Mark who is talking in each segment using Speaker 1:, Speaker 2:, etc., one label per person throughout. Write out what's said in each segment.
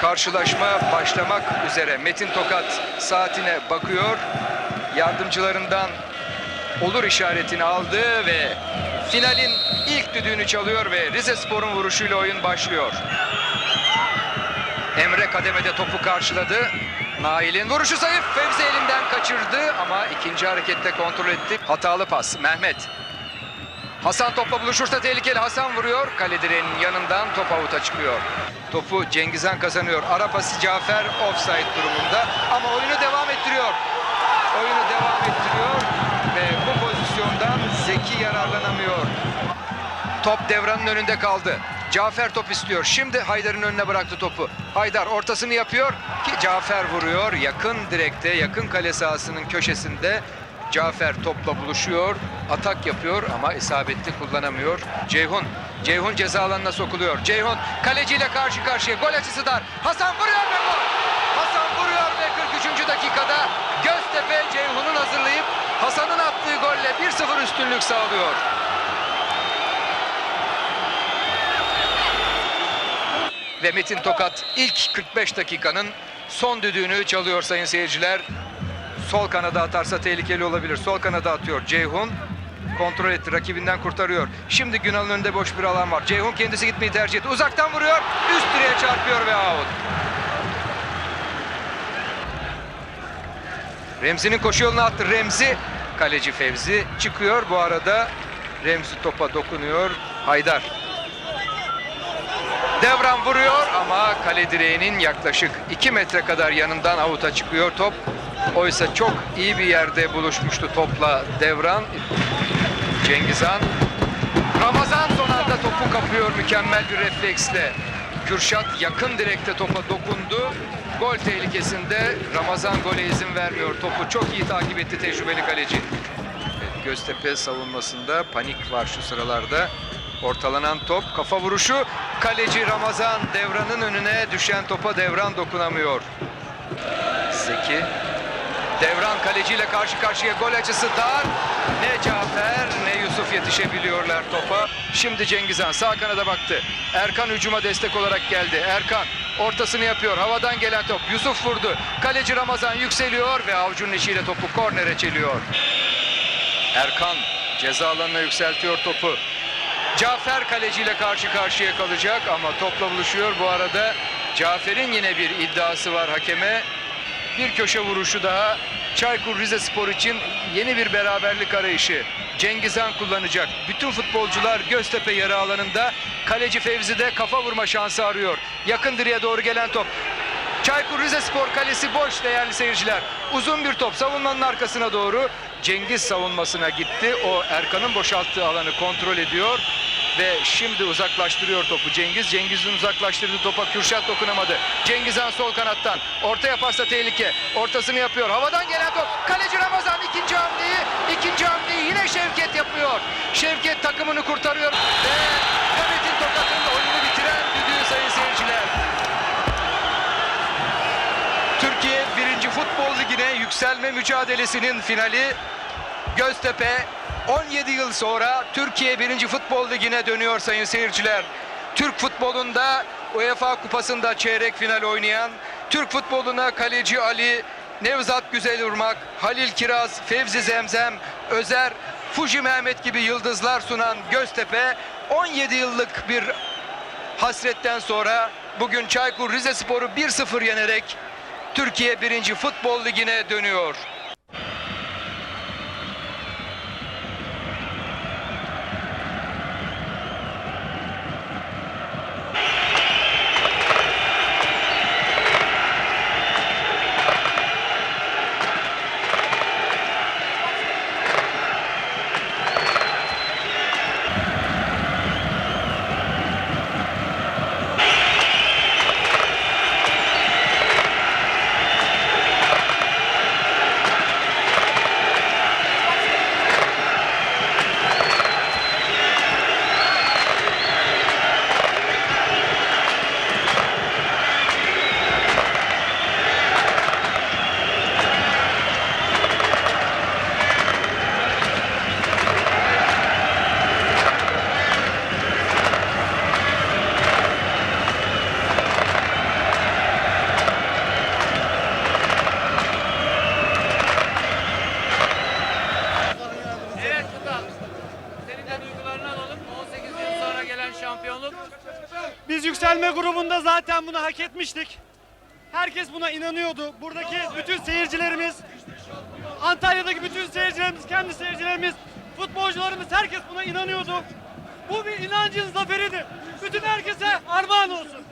Speaker 1: Karşılaşma başlamak üzere. Metin Tokat saatine bakıyor. Yardımcılarından olur işaretini aldı ve finalin ilk düdüğünü çalıyor ve Rize Spor'un vuruşuyla oyun başlıyor. Emre kademede topu karşıladı. Nail'in vuruşu zayıf. Fevzi elinden kaçırdı ama ikinci harekette kontrol etti. Hatalı pas. Mehmet. Hasan topla buluşursa tehlikeli. Hasan vuruyor. Kale direğinin yanından top avuta çıkıyor. Topu Cengizhan kazanıyor. Ara pası Cafer offside durumunda ama oyunu devam ettiriyor. Oyunu devam ettiriyor ve bu pozisyondan Zeki yararlanamıyor. Top devranın önünde kaldı. Cafer top istiyor. Şimdi Haydar'ın önüne bıraktı topu. Haydar ortasını yapıyor ki Cafer vuruyor. Yakın direkte, yakın kale sahasının köşesinde Cafer topla buluşuyor. Atak yapıyor ama isabetli kullanamıyor. Ceyhun, Ceyhun ceza alanına sokuluyor. Ceyhun kaleciyle karşı karşıya. Gol açısı dar. Hasan vuruyor ve gol. Hasan vuruyor ve 43. dakikada Göztepe Ceyhun'un hazırlayıp Hasan'ın attığı golle 1-0 üstünlük sağlıyor. Ve Metin Tokat ilk 45 dakikanın son düdüğünü çalıyor sayın seyirciler. Sol kanada atarsa tehlikeli olabilir. Sol kanada atıyor Ceyhun. Kontrol etti. Rakibinden kurtarıyor. Şimdi Günal'ın önünde boş bir alan var. Ceyhun kendisi gitmeyi tercih etti. Uzaktan vuruyor. Üst direğe çarpıyor ve out. Remzi'nin koşu yoluna attı. Remzi kaleci Fevzi çıkıyor. Bu arada Remzi topa dokunuyor. Haydar Devran vuruyor ama kale direğinin yaklaşık 2 metre kadar yanından avuta çıkıyor top. Oysa çok iyi bir yerde buluşmuştu topla Devran. Cengizhan. Ramazan son anda topu kapıyor mükemmel bir refleksle. Kürşat yakın direkte topa dokundu. Gol tehlikesinde Ramazan gole izin vermiyor. Topu çok iyi takip etti tecrübeli kaleci. Göztepe savunmasında panik var şu sıralarda. Ortalanan top, kafa vuruşu. Kaleci Ramazan Devran'ın önüne düşen topa Devran dokunamıyor. Zeki. Devran kaleciyle karşı karşıya gol açısı dar. Ne Yusuf yetişebiliyorlar topa. Şimdi Cengizhan sağ kanada baktı. Erkan hücuma destek olarak geldi. Erkan ortasını yapıyor. Havadan gelen top. Yusuf vurdu. Kaleci Ramazan yükseliyor ve avucunun içiyle topu kornere çeliyor. Erkan ceza alanına yükseltiyor topu. Cafer kaleciyle karşı karşıya kalacak ama topla buluşuyor. Bu arada Cafer'in yine bir iddiası var hakeme. Bir köşe vuruşu daha. Çaykur Rizespor için yeni bir beraberlik arayışı. Cengizhan kullanacak. Bütün futbolcular Göztepe yarı alanında. Kaleci Fevzi de kafa vurma şansı arıyor. Yakın direğe doğru gelen top. Çaykur Rizespor kalesi boş değerli seyirciler. Uzun bir top savunmanın arkasına doğru. Cengiz savunmasına gitti. O Erkan'ın boşalttığı alanı kontrol ediyor. Ve şimdi uzaklaştırıyor topu Cengiz. Cengiz'in uzaklaştırdığı topa Kürşat dokunamadı. Cengizhan sol kanattan. Orta yaparsa tehlike. Ortasını yapıyor. Havadan gelen top. Kaleci Ramazan ikinci hamleyi. ikinci hamleyi yine Şevket yapıyor. Şevket takımını kurtarıyor. Ve Mehmet'in tokatın oyunu bitiren düdüğü sayın seyirciler. Türkiye 1. Futbol Ligi'ne yükselme mücadelesinin finali Göztepe 17 yıl sonra Türkiye 1. Futbol Ligi'ne dönüyor sayın seyirciler. Türk futbolunda UEFA Kupası'nda çeyrek final oynayan, Türk futboluna kaleci Ali, Nevzat Güzelurmak, Halil Kiraz, Fevzi Zemzem, Özer, Fuji Mehmet gibi yıldızlar sunan Göztepe 17 yıllık bir hasretten sonra bugün Çaykur Rizespor'u 1-0 yenerek Türkiye 1. Futbol Ligi'ne dönüyor.
Speaker 2: B grubunda zaten bunu hak etmiştik. Herkes buna inanıyordu. Buradaki bütün seyircilerimiz, Antalya'daki bütün seyircilerimiz, kendi seyircilerimiz, futbolcularımız herkes buna inanıyordu. Bu bir inancın zaferidir. Bütün herkese armağan olsun.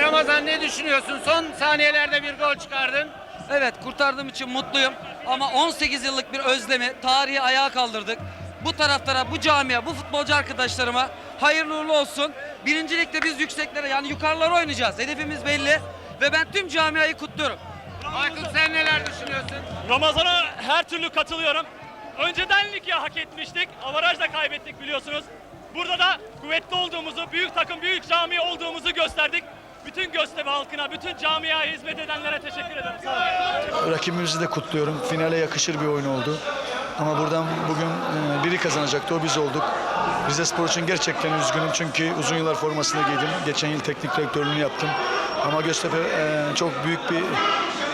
Speaker 3: Ramazan ne düşünüyorsun? Son saniyelerde bir gol çıkardın.
Speaker 4: Evet kurtardığım için mutluyum. Ama 18 yıllık bir özlemi, tarihi ayağa kaldırdık. Bu taraftara, bu camiye, bu futbolcu arkadaşlarıma hayırlı uğurlu olsun. Birincilikte biz yükseklere yani yukarılara oynayacağız. Hedefimiz belli. Ve ben tüm camiayı kutluyorum.
Speaker 3: Aykut sen neler düşünüyorsun?
Speaker 5: Ramazan'a her türlü katılıyorum. Önceden ligi hak etmiştik. Avaraj da kaybettik biliyorsunuz. Burada da kuvvetli olduğumuzu, büyük takım, büyük cami olduğumuzu gösterdik. Bütün Göztepe halkına, bütün camiaya hizmet edenlere teşekkür ederim. Sağ olun.
Speaker 6: Rakibimizi de kutluyorum. Finale yakışır bir oyun oldu. Ama buradan bugün e, biri kazanacaktı. O biz olduk. Rize Spor için gerçekten üzgünüm çünkü uzun yıllar formasını giydim. Geçen yıl teknik direktörlüğünü yaptım. Ama Göztepe e, çok büyük bir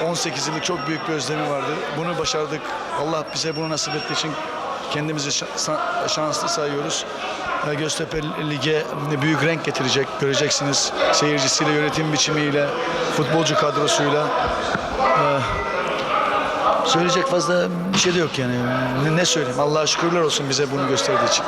Speaker 6: 18 yıllık çok büyük bir özlemi vardı. Bunu başardık. Allah bize bunu nasip ettiği için kendimizi şa- şanslı sayıyoruz. E, Göztepe lige büyük renk getirecek. Göreceksiniz seyircisiyle, yönetim biçimiyle, futbolcu kadrosuyla. Söyleyecek fazla bir şey de yok yani. Ne, söyleyeyim? Allah'a şükürler olsun bize bunu gösterdiği için.